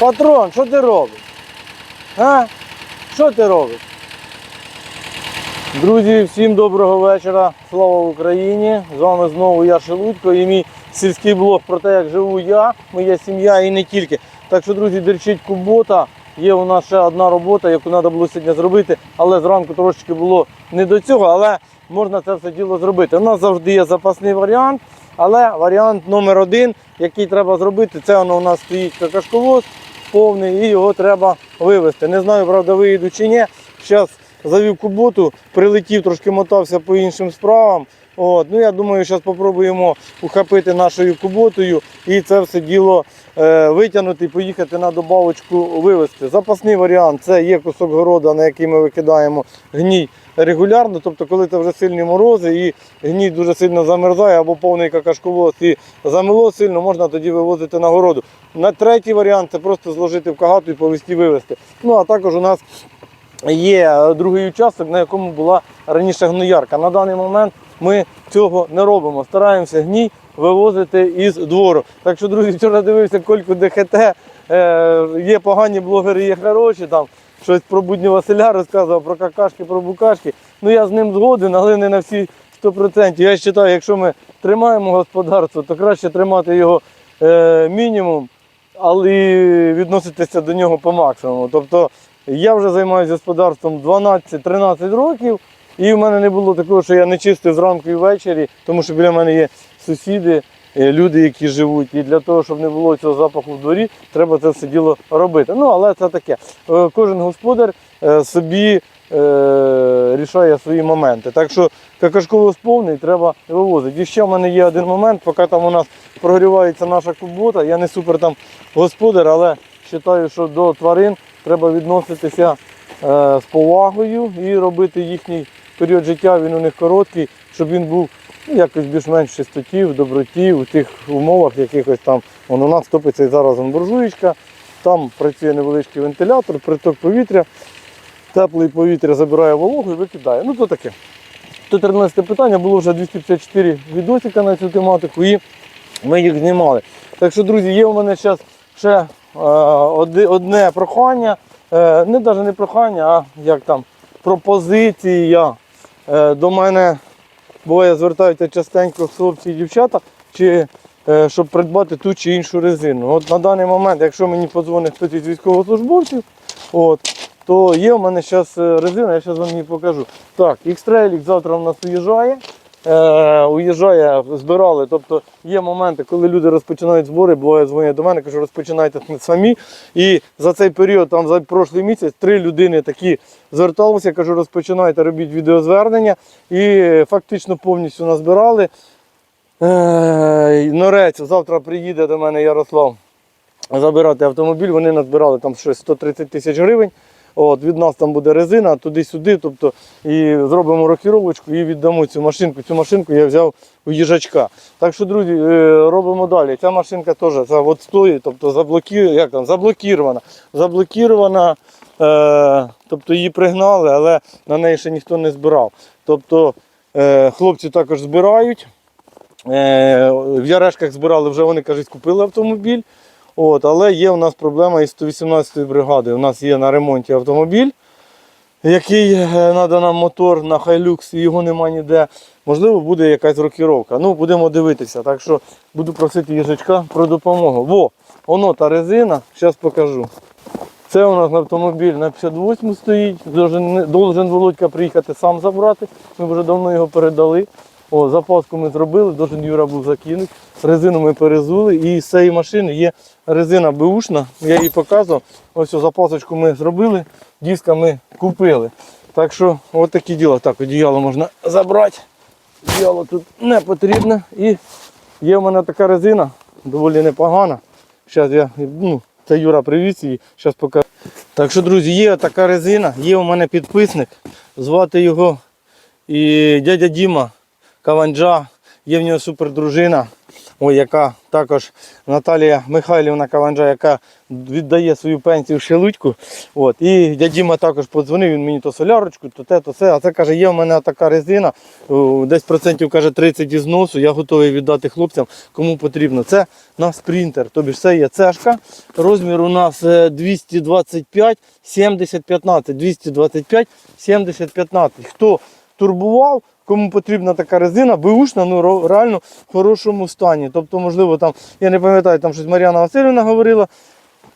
Патрон, що ти робиш? А? Що ти робиш? Друзі, всім доброго вечора. Слава Україні! З вами знову я Шелудько і мій сільський блог про те, як живу я, моя сім'я і не тільки. Так що, друзі, дерчить кубота. Є у нас ще одна робота, яку треба було сьогодні зробити, але зранку трошечки було не до цього, але можна це все діло зробити. У нас завжди є запасний варіант, але варіант номер один, який треба зробити, це воно у нас стоїть какашковоз повний і його треба вивезти. Не знаю, правда, виїду чи ні. Зараз завів куботу, прилетів, трошки мотався по іншим справам. От, ну я думаю, зараз спробуємо ухопити нашою куботою і це все діло е, витягнути і поїхати на добавочку вивезти. Запасний варіант це є кусок города, на який ми викидаємо гній регулярно. Тобто, коли це вже сильні морози і гній дуже сильно замерзає або повний какашковоз і замело сильно, можна тоді вивозити на городу. На третій варіант це просто зложити в кагату і повезти вивезти. Ну а також у нас є другий участок, на якому була раніше гноярка. На даний момент ми цього не робимо. Стараємося гній вивозити із двору. Так що, друзі, вчора дивився кольку ДХТ. Е, є погані блогери, є хороші. Там щось про будні Василя розказував, про какашки, про букашки. Ну я з ним згоден, але не на всі 100%. Я вважаю, якщо ми тримаємо господарство, то краще тримати його е, мінімум, але відноситися до нього по максимуму. Тобто я вже займаюся господарством 12-13 років, і в мене не було такого, що я не чистив зранку і ввечері, тому що біля мене є сусіди, е, люди, які живуть. І для того, щоб не було цього запаху в дворі, треба це все діло робити. Ну, але це таке. Е, Кожен господар е, собі рішає свої моменти. Так що какашково повний треба вивозити. І ще в мене є один момент, поки там у нас прогрівається наша кубота. Я не супер там господар, але вважаю, що до тварин треба відноситися з повагою і робити їхній період життя, він у них короткий, щоб він був ну, якось більш-менш чистоті, в доброті, у тих умовах якихось там. Вон у нас топиться і зараз буржуєчка, там працює невеличкий вентилятор, приток повітря, тепле повітря забирає вологу і викидає. Ну то таке. 113 питання, було вже 254 відосика на цю тематику і ми їх знімали. Так що, друзі, є у мене зараз ще е, одне прохання. Е, не навіть не прохання, а як там пропозиція. Е, до мене буває звертаються частенько хлопці і дівчата, чи, е, щоб придбати ту чи іншу резину. От на даний момент, якщо мені подзвонить хтось із військовослужбовців, от, то є у мене зараз резина, я зараз вам її покажу. Так, X-Trail завтра у нас уїжджає. Е, уїжджає, збирали. Тобто є моменти, коли люди розпочинають збори, буває дзвонять до мене, кажуть, розпочинайте самі. І за цей період, там за прошлий місяць, три людини такі зверталися, кажу, розпочинайте, робіть відеозвернення. І фактично повністю назбирали. Е, Норець завтра приїде до мене Ярослав забирати автомобіль. Вони назбирали там щось 130 тисяч гривень. От, від нас там буде резина, туди-сюди, тобто і зробимо рокіровочку і віддамо цю машинку. Цю машинку я взяв у їжачка. Так що, друзі, е, робимо далі. Ця машинка теж от стоїть, тобто заблокі... як там, заблокірована. Заблокірована, е, тобто її пригнали, але на неї ще ніхто не збирав. Тобто е, хлопці також збирають. Е, в Ярешках збирали, вже вони кажуть, купили автомобіль. От, але є у нас проблема із 118-ї бригади. У нас є на ремонті автомобіль, який треба нам мотор на Hilux, і його нема ніде. Можливо, буде якась рокіровка. Ну, будемо дивитися. Так що буду просити їжачка про допомогу. Во, воно та резина, зараз покажу. Це у нас автомобіль на 58 стоїть. Должен, должен Володька приїхати сам забрати. Ми вже давно його передали. О, запаску ми зробили, должен Юра був закинути. Резину ми перезули. І з цієї машини є резина беушна. Я її показував. Ось запасочку ми зробили, диска ми купили. Так що от такі діла. Так, одіяло можна забрати. Одіяло тут не потрібне. І є в мене така резина, доволі непогана. Зараз я, ну, це Юра привіз її, зараз покажу. Так що, друзі, є така резина, є у мене підписник. Звати його і дядя Діма Каванджа, є в нього супердружина. ой, яка також Наталія Михайлівна Каванжа, яка віддає свою пенсію в Шелудьку. От. І дядь також подзвонив, він мені то солярочку, то те, то все. А це каже, є в мене така резина, десь процентів каже 30 із носу, я готовий віддати хлопцям, кому потрібно. Це на спринтер. Тобі ж це є цешка. Розмір у нас е, 225 70 15. 225 70 15. Хто турбував, кому потрібна така резина, беушна, ну реально в хорошому стані. Тобто, можливо, там, я не пам'ятаю, там щось Мар'яна Васильівна говорила.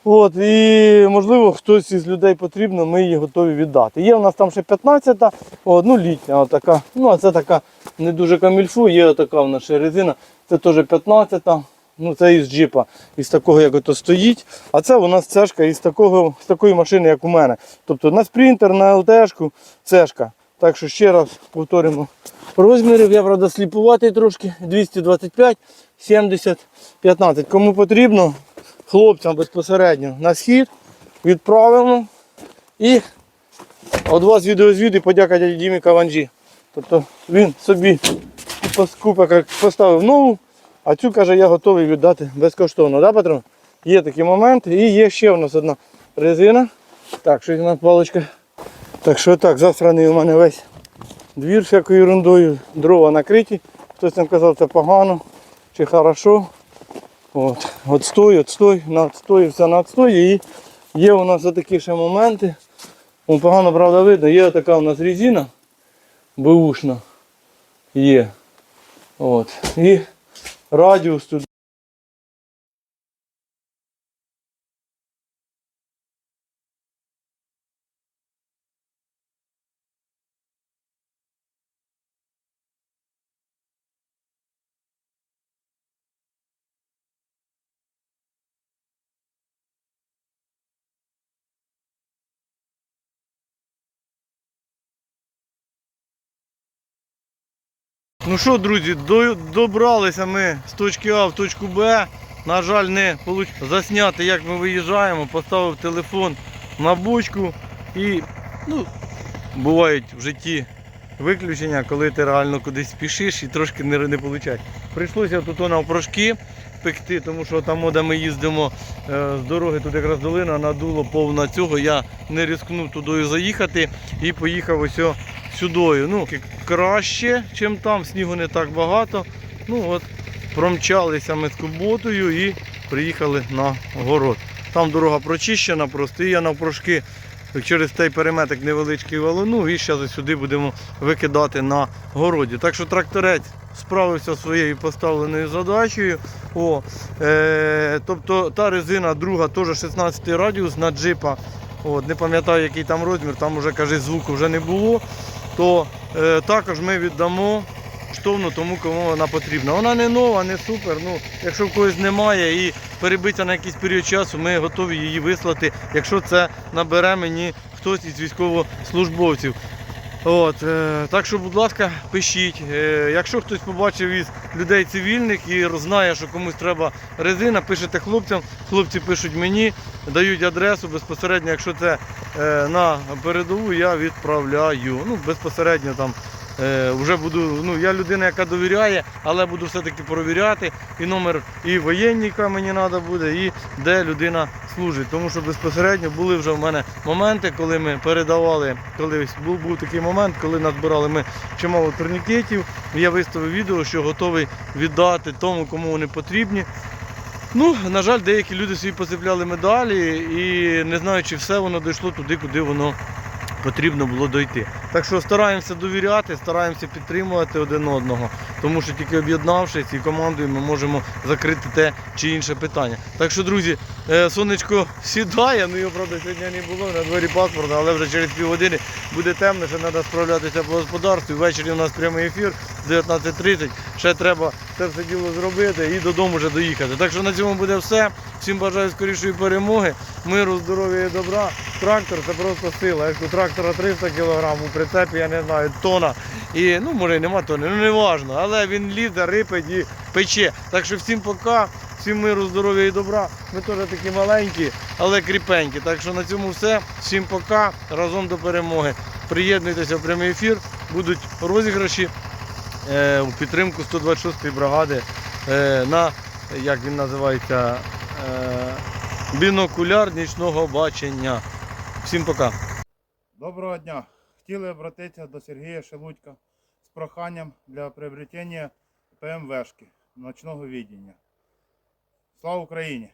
От, і можливо хтось із людей потрібно, ми її готові віддати. Є у нас там ще 15-та, от, ну літня, отака. Ну, а це така не дуже камільфу, є така в нас резина, це теж 15-та. Ну, це із джипа, із такого, як ото стоїть. А це у нас цешка із, такого, з такої машини, як у мене. Тобто на спринтер, на ЛТшку цешка. Так що ще раз повторимо розмірів. Я, правда, сліпуватий трошки. 225, 70, 15. Кому потрібно, хлопцям безпосередньо на схід відправимо. І від вас відеозвіт і подяка дяді Дімі Каванжі. Тобто він собі купа поставив нову, а цю каже, я готовий віддати безкоштовно. Да, Петро? Є такий момент. І є ще у нас одна резина. Так, щось нас паличка. Так що так, засраний у мене весь двір всякою ерундою, дрова накриті. Хтось там казав, це погано чи хорошо. От, отстой, отстой, на отстой, все на отстой. І є у нас такі ще моменти. Вон погано, правда, видно, є така у нас резина беушна. Є. От. І радіус тут. Ну що, друзі, до- добралися ми з точки А в точку Б. На жаль, не вийшло засняти, як ми виїжджаємо. Поставив телефон на бочку і ну, бувають в житті виключення, коли ти реально кудись спішиш і трошки не, не виходить. Прийшлося тут на опрошки пекти, тому що там, де ми їздимо е, з дороги, тут якраз долина надуло повна цього. Я не ризикнув туди заїхати і поїхав ось сюдою. Ну, краще, ніж там, снігу не так багато. Ну от, промчалися ми з куботою і приїхали на город. Там дорога прочищена, просто і я навпрошки через той переметок невеличкий валунув і зараз сюди будемо викидати на городі. Так що тракторець справився зі своєю поставленою задачею. О, е, тобто та резина друга теж 16 радіус на джипа. От, не пам'ятаю, який там розмір, там вже каже, звуку вже не було. То е, також ми віддамо штовну тому, кому вона потрібна. Вона не нова, не супер. Ну, якщо в когось немає і перебиться на якийсь період часу, ми готові її вислати, якщо це набере мені хтось із військовослужбовців. От, е, так що, будь ласка, пишіть. Е, якщо хтось побачив із людей цивільних і знає, що комусь треба резина, пишете хлопцям, хлопці пишуть мені, дають адресу безпосередньо, якщо це е, на передову, я відправляю. Ну, безпосередньо там е, вже буду. Ну, я людина, яка довіряє, але буду все-таки перевіряти. І номер і воєнника мені треба буде, і де людина служить. Тому що безпосередньо були вже в мене моменти, коли ми передавали, коли був, був такий момент, коли назбирали ми чимало турнікетів. Я виставив відео, що готовий віддати тому, кому вони потрібні. Ну, на жаль, деякі люди собі посипляли медалі і не знаю, чи все воно дійшло туди, куди воно потрібно було дойти. Так що стараємося довіряти, стараємося підтримувати один одного, тому що тільки об'єднавшись і командою ми можемо закрити те чи інше питання. Так що, друзі, е, сонечко сідає, ну його правда сьогодні не було, на дворі паспорта, але вже через півгодини буде темно, ще треба справлятися по господарству. Ввечері у нас прямий ефір з 19.30. Ще треба це все діло зробити і додому вже доїхати. Так що на цьому буде все. Всім бажаю скорішої перемоги, миру, здоров'я і добра. Трактор це просто сила. Якщо у трактора 300 кг, у прицепі, я не знаю, тона. І ну може нема тони, ну не важно. Але він лізе, рипить і пече. Так що всім пока, всім миру, здоров'я і добра. Ми теж такі маленькі, але кріпенькі. Так що на цьому все. Всім пока. Разом до перемоги. Приєднуйтеся в прямий ефір, будуть розіграші е, у підтримку 126-ї бригади е, на, як він називається, бінокуляр нічного бачення. Всім пока. Доброго дня! Хотіли обратитися до Сергія Шелудька з проханням для приобретення ПМВшки ночного відділення. Слава Україні!